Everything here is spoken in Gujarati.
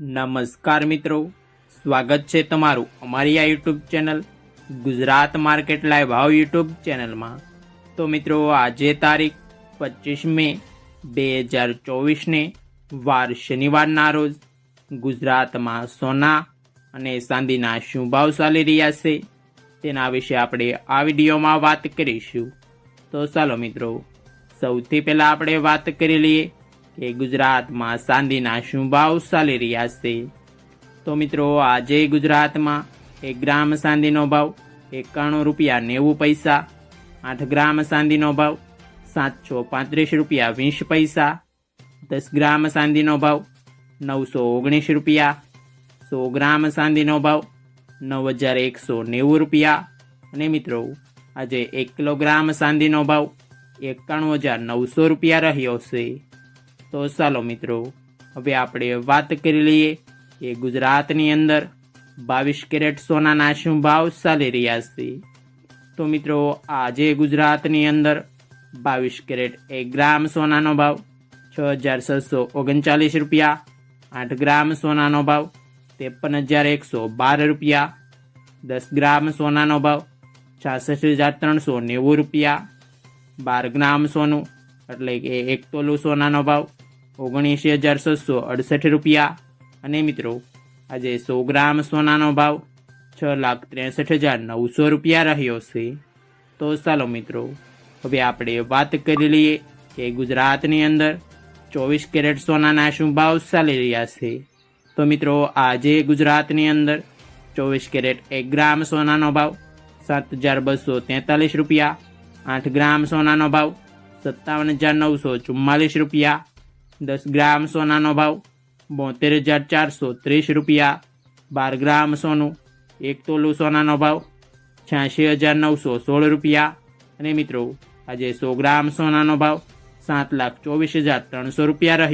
નમસ્કાર મિત્રો. સ્વાગત છે તમારું અમારી આ YouTube channel Gujarat market live ભાવ યુટ્યુબ ચેનલમાં. તો મિત્રો, આજે તારીખ પચીસ મે બે હજાર ચોવીસને વાર શનિવારના રોજ ગુજરાતમાં સોના અને ચાંદીના શું ભાવ ચાલી રહ્યા છે તેના વિશે આપણે આ વિડીયોમાં વાત કરીશું. તો ચાલો મિત્રો, સૌથી પહેલાં આપણે વાત કરી લઈએ કે ગુજરાતમાં ચાંદીના શું ભાવ ચાલી રહ્યા છે. તો મિત્રો, આજે ગુજરાતમાં એક ગ્રામ ચાંદીનો ભાવ એકાણું રૂપિયા નેવું પૈસા, આઠ ગ્રામ ચાંદીનો ભાવ સાતસો પાંત્રીસ રૂપિયા વીસ પૈસા, દસ ગ્રામ ચાંદીનો ભાવ નવસો ઓગણીસ રૂપિયા, સો ગ્રામ ચાંદીનો ભાવ નવ હજાર એકસો નેવું રૂપિયા. અને મિત્રો, આજે એક કિલોગ્રામ ચાંદીનો ભાવ એકાણું હજાર નવસો રૂપિયા રહ્યો છે. તો ચાલો મિત્રો, હવે આપણે વાત કરી લઈએ કે ગુજરાતની અંદર બાવીસ કેરેટ સોનાના શું ભાવ ચાલી રહ્યા છે. તો મિત્રો, આજે ગુજરાતની અંદર બાવીસ કેરેટ એક ગ્રામ સોનાનો ભાવ છ હજાર છસો ઓગણચાલીસ રૂપિયા, આઠ ગ્રામ સોનાનો ભાવ ત્રેપન હજાર એકસો બાર રૂપિયા, દસ ગ્રામ સોનાનો ભાવ છાસઠ હજાર ત્રણસો નેવું રૂપિયા, બાર ગ્રામ સોનું એટલે કે એક તોલું સોનાનો ભાવ, ઓગણીસી હજાર છસો અડસઠ રૂપિયા. અને મિત્રો, આજે સો ગ્રામ સોનાનો ભાવ છ લાખ ત્રેસઠ હજાર નવસો રૂપિયા રહ્યો છે. તો ચાલો મિત્રો, હવે આપણે વાત કરી લઈએ કે ગુજરાતની અંદર ચોવીસ કેરેટ સોનાના શું ભાવ ચાલી રહ્યા છે. તો મિત્રો, આજે ગુજરાતની અંદર ચોવીસ કેરેટ એક ગ્રામ સોનાનો ભાવ સાત હજાર બસો તેતાલીસ રૂપિયા. આઠ ગ્રામ સોનાનો ભાવ સત્તાવન હજાર નવસો ચુમ્માલીસ રૂપિયા, દસ ગ્રામ સોનાનો ભાવ બોતેર હજાર ચારસો ત્રીસ રૂપિયા, બાર ગ્રામ સોનું, એક તોલું સોનાનો ભાવ છ્યાસી હજાર નવસો સોળ રૂપિયા. અને મિત્રો, આજે સો ગ્રામ સોનાનો ભાવ સાત લાખ ચોવીસ હજાર ત્રણસો રૂપિયા રહ્યો